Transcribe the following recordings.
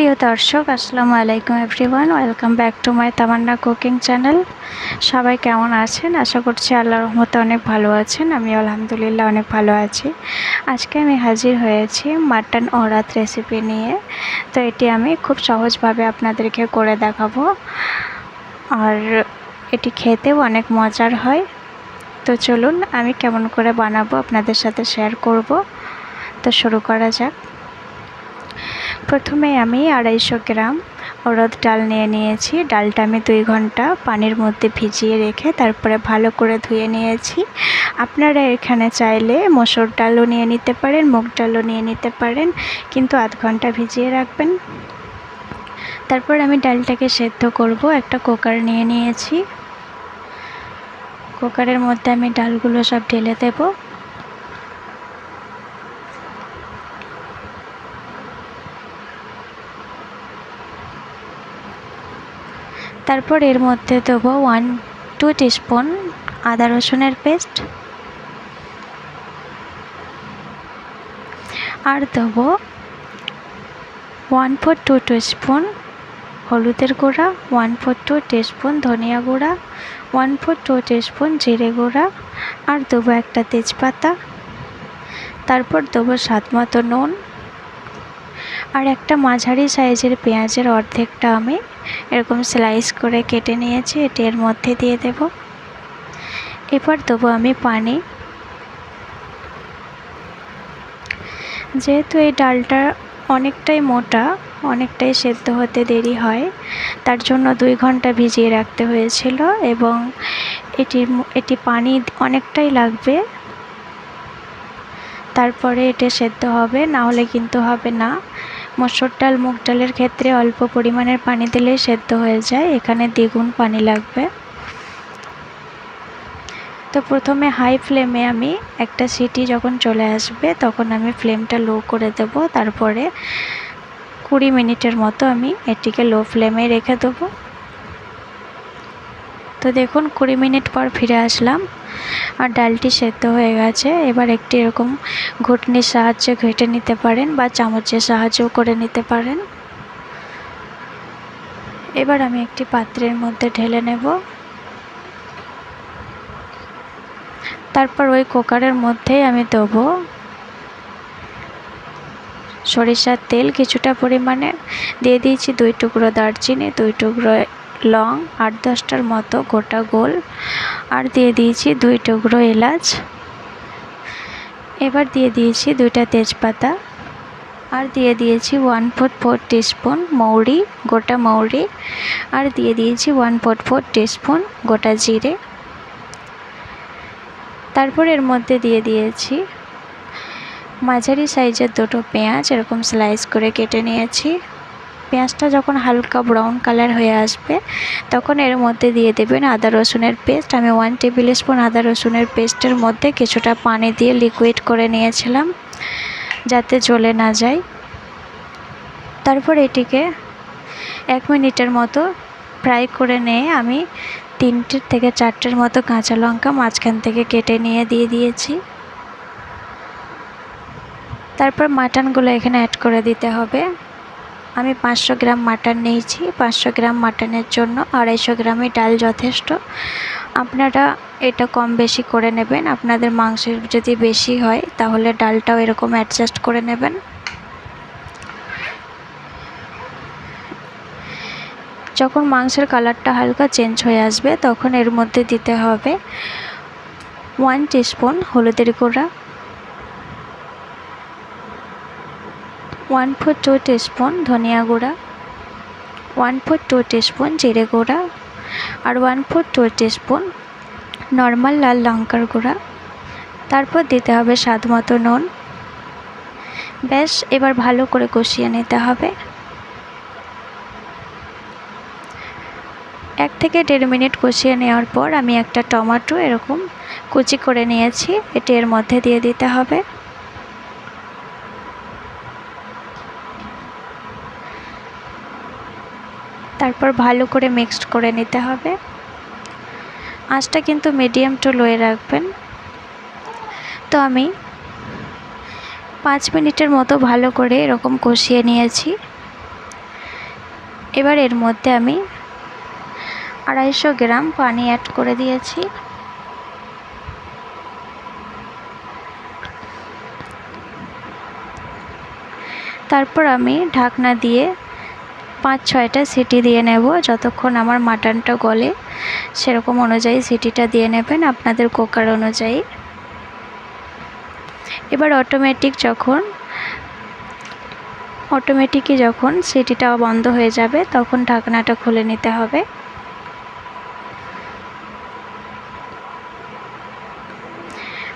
প্রিয় দর্শক, আসসালামু আলাইকুম everyone welcome back to my Tamanna cooking channel সবাই কেমন আছেন? আশা করছি আল্লাহ রহমতে অনেক ভালো আছেন। আমি আলহামদুলিল্লাহ অনেক ভালো আছি। আজকে আমি হাজির হয়েছি মাটন ওরাত রেসিপি নিয়ে। তো এটি আমি খুব সহজভাবে আপনাদেরকে করে দেখাবো। আর এটি খেতেও অনেক মজার হয়। তো চলুন আমি কেমন করে বানাবো আপনাদের সাথে শেয়ার করব। তো শুরু করা যাক। প্রথমে আমি আড়াইশো গ্রাম অরদ ডাল নিয়ে নিয়েছি। ডালটা আমি দুই ঘণ্টা পানির মধ্যে ভিজিয়ে রেখে তারপরে ভালো করে ধুয়ে নিয়েছি। আপনারা এখানে চাইলে মসুর ডালও নিয়ে নিতে পারেন, মুগ ডালও নিয়ে নিতে পারেন, কিন্তু আধ ঘণ্টা ভিজিয়ে রাখবেন। তারপর আমি ডালটাকে সেদ্ধ করব, একটা কুকার নিয়ে নিয়েছি। কুকারের মধ্যে আমি ডালগুলো সব ঢেলে দেবো। তারপর এর মধ্যে দেবো ওয়ান টু টিস্পুন আদা রসুনের পেস্ট আর দেবো ওয়ান ফোর টু টিস্পুন হলুদের গুঁড়া ওয়ান ফোর টু টিস্পুন ধনিয়া গুঁড়া ওয়ান ফোর টু টিস্পুন জিরে গুঁড়া। আর দেবো একটা তেজপাতা। তারপর দেবো স্বাদ মতো নুন। আর একটা মাঝারি সাইজের পেঁয়াজের অর্ধেকটা আমি এরকম স্লাইস করে কেটে নিয়েছি, এটি এর মধ্যে দিয়ে দেব। এবার দেবো আমি পানি। যেহেতু এই ডালটা অনেকটাই মোটা, অনেকটাই সেদ্ধ হতে দেরি হয়, তার জন্য দুই ঘণ্টা ভিজিয়ে রাখতে হয়েছিল এবং এটির এটি পানি অনেকটাই লাগবে। তারপরে এটা সেদ্ধ হবে, না হলে কিন্তু হবে না। মসুর ডাল, মুগ ডালের ক্ষেত্রে অল্প পরিমাণের পানি দিলেই সেদ্ধ হয়ে যায়। এখানে দ্বিগুণ পানি লাগবে। তো প্রথমে হাই ফ্লেমে আমি একটা সিটি যখন চলে আসবে, তখন আমি ফ্লেমটা লো করে দেব। তারপরে কুড়ি মিনিটের মতো আমি এটিকে লো ফ্লেমে রেখে দেবো। তো দেখুন, কুড়ি মিনিট পর ফিরে আসলাম আর ডালটি সেদ্ধ হয়ে গেছে। এবার একটি এরকম ঘুটনির সাহায্যে ঘেটে নিতে পারেন বা চামচের সাহায্যও করে নিতে পারেন। এবার আমি একটি পাত্রের মধ্যে ঢেলে নেব। তারপর ওই কুকারের মধ্যেই আমি দেবো সরিষার তেল। কিছুটা পরিমাণে দিয়ে দিয়েছি দুই টুকরো দারচিনি, দুই টুকরো লং আট দশটার মতো গোটা গোল। আর দিয়ে দিয়েছি দুই টুকরো এলাচ। এবার দিয়ে দিয়েছি দুইটা তেজপাতা। আর দিয়ে দিয়েছি ওয়ান ফোর ফোর টিস্পুন মৌরি, গোটা মৌরি। আর দিয়ে দিয়েছি ওয়ান ফোর ফোর টিস্পুন গোটা জিরে। তারপর এর মধ্যে দিয়ে দিয়েছি মাঝারি সাইজের দুটো পেঁয়াজ, এরকম স্লাইস করে কেটে নিয়েছি। পেঁয়াজটা যখন হালকা ব্রাউন কালার হয়ে আসবে, তখন এর মধ্যে দিয়ে দেবেন আদা রসুনের পেস্ট আমি ওয়ান টেবিল স্পুন আদা রসুনের পেস্টের মধ্যে কিছুটা পানি দিয়ে লিকুইড করে নিয়েছিলাম, যাতে জ্বলে না যায়। তারপর এটিকে এক মিনিটের মতো ফ্রাই করে নিয়ে আমি তিনটের থেকে চারটের মতো কাঁচা লঙ্কা মাঝখান থেকে কেটে নিয়ে দিয়ে দিয়েছি। তারপর মাটনগুলো এখানে অ্যাড করে দিতে হবে। আমি পাঁচশো গ্রাম মাটন নিয়েছি। পাঁচশো গ্রাম মাটনের জন্য আড়াইশো গ্রামই ডাল যথেষ্ট। আপনারা এটা কম বেশি করে নেবেন। আপনাদের মাংসের যদি বেশি হয়, তাহলে ডালটাও এরকম অ্যাডজাস্ট করে নেবেন। যখন মাংসের কালারটা হালকা চেঞ্জ হয়ে আসবে, তখন এর মধ্যে দিতে হবে ওয়ান টিস্পুন হলুদের গুঁড়া। ওয়ান ফোর টু টিস্পুন ধনিয়া গুঁড়া ওয়ান ফোর টু টিস্পুন জিরে গুঁড়া আর one four two teaspoon normal লাল লঙ্কার গুঁড়া তারপর দিতে হবে স্বাদ মতো নুন ব্যাস এবার ভালো করে কষিয়ে নিতে হবে এক থেকে দেড় মিনিট কষিয়ে নেওয়ার পর আমি একটা টমেটো এরকম কুচি করে নিয়েছি এটি এর মধ্যে দিয়ে দিতে হবে তারপর ভালো করে মিক্সড করে নিতে হবে। আঁচটা কিন্তু মিডিয়াম টু লোয়ে রাখবেন। তো আমি পাঁচ মিনিটের মতো ভালো করে এরকম কষিয়ে নিয়েছি। এবার এর মধ্যে আমি আড়াইশো গ্রাম পানি অ্যাড করে দিয়েছি। তারপর আমি ঢাকনা দিয়ে পাঁচ ছয়টা সিটি দিয়ে নেব। যতক্ষণ আমার মাটনটা গলে, সেরকম অনুযায়ী সিটিটা দিয়ে নেবেন আপনাদের কুকার অনুযায়ী। এবার অটোমেটিক যখন অটোমেটিকই যখন সিটিটা বন্ধ হয়ে যাবে, তখন ঢাকনাটা খুলে নিতে হবে।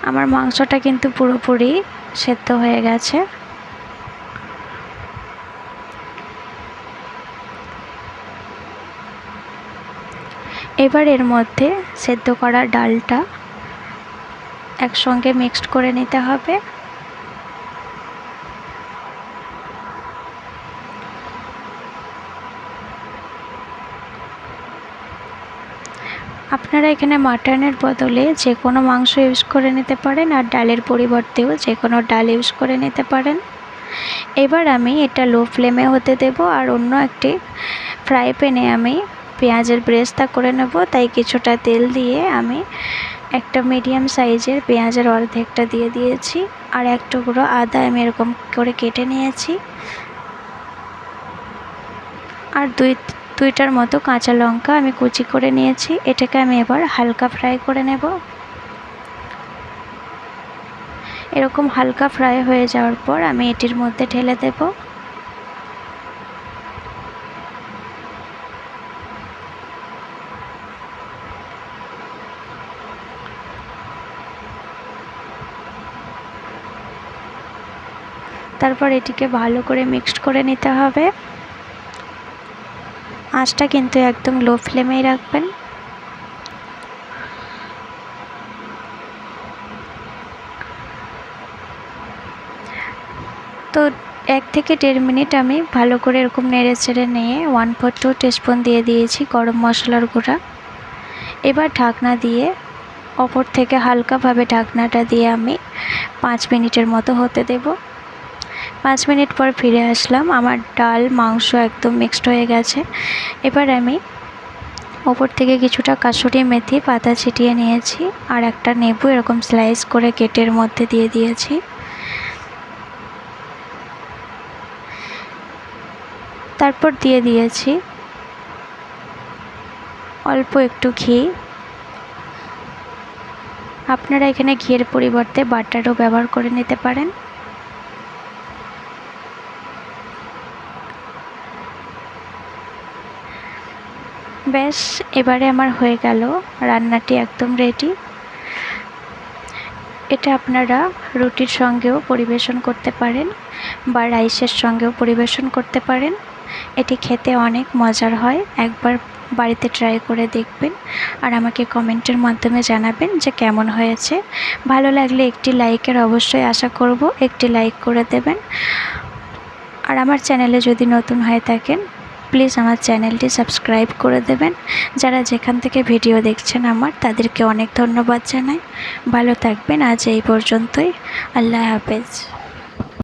আমার মাংসটা কিন্তু পুরোপুরি সেদ্ধ হয়ে গেছে। এবার এর মধ্যে সেদ্ধ করা ডালটা একসঙ্গে মিক্সড করে নিতে হবে। আপনারা এখানে মাটনের বদলে যে কোনো মাংস ইউজ করে নিতে পারেন আর ডালের পরিবর্তেও যে কোনো ডাল ইউজ করে নিতে পারেন। এবার আমি এটা লো ফ্লেমে হতে দেব আর অন্য একটি ফ্রাই প্যানে আমি পেঁয়াজের ব্রেস্তা করে নেব, তাই কিছুটা তেল দিয়ে আমি একটা মিডিয়াম সাইজের পেঁয়াজের অর্ধেকটা দিয়ে দিয়েছি, আর এক টুকরো আদা আমি এরকম করে কেটে নিয়েছি। আর দুই, দুইটার মতো কাঁচা লঙ্কা আমি কুচি করে নিয়েছি, এটাকে আমি এবার হালকা ফ্রাই করে নেব। এরকম হালকা ফ্রাই হয়ে যাওয়ার পর আমি এটির মধ্যে ঢেলে দেব। তারপর এটিকে ভালো করে মিক্সড করে নিতে হবে। আঁচটা কিন্তু একদম লো ফ্লেমেই রাখবেন। তো এক থেকে দেড় মিনিট আমি ভালো করে এরকম নেড়ে চেড়ে নিয়ে ওয়ান ফোর টু টিস্পুন দিয়ে দিয়েছি গরম মশলার গুঁড়া। এবার ঢাকনা দিয়ে ওপর থেকে হালকাভাবে ঢাকনাটা দিয়ে আমি পাঁচ মিনিটের মতো হতে দেবো। পাঁচ মিনিট পর ফিরে আসলাম। আমার ডাল, মাংস একদম মিক্সড হয়ে গেছে। এবার আমি ওপর থেকে কিছুটা কাসুরি মেথি পাতা ছিটিয়ে নিয়েছি আর একটা নেবু এরকম স্লাইস করে কেটের মধ্যে দিয়ে দিয়েছি। তারপর দিয়ে দিয়েছি অল্প একটু ঘি। আপনারা এখানে ঘিয়ের পরিবর্তে বাটারও ব্যবহার করে নিতে পারেন। ব্যাস এবারে আমার হয়ে গেল। রান্নাটি একদম রেডি এটা আপনারা রুটির সঙ্গেও পরিবেশন করতে পারেন বা রাইসের সঙ্গেও পরিবেশন করতে পারেন। এটি খেতে অনেক মজার হয়। একবার বাড়িতে ট্রাই করে দেখবেন আর আমাকে কমেন্টের মাধ্যমে জানাবেন যে কেমন হয়েছে। ভালো লাগলে একটি লাইকের অবশ্যই আশা করব। একটি লাইক করে দেবেন। আর আমার চ্যানেলে যদি নতুন হয়ে থাকেন প্লিজ আমার চ্যানেলটি সাবস্ক্রাইব করে দেবেন। যারা যেখান থেকে ভিডিও দেখছেন আমার, তাদেরকে অনেক ধন্যবাদ জানাই। ভালো থাকবেন। আজ এই পর্যন্তই। আল্লাহ হাফেজ।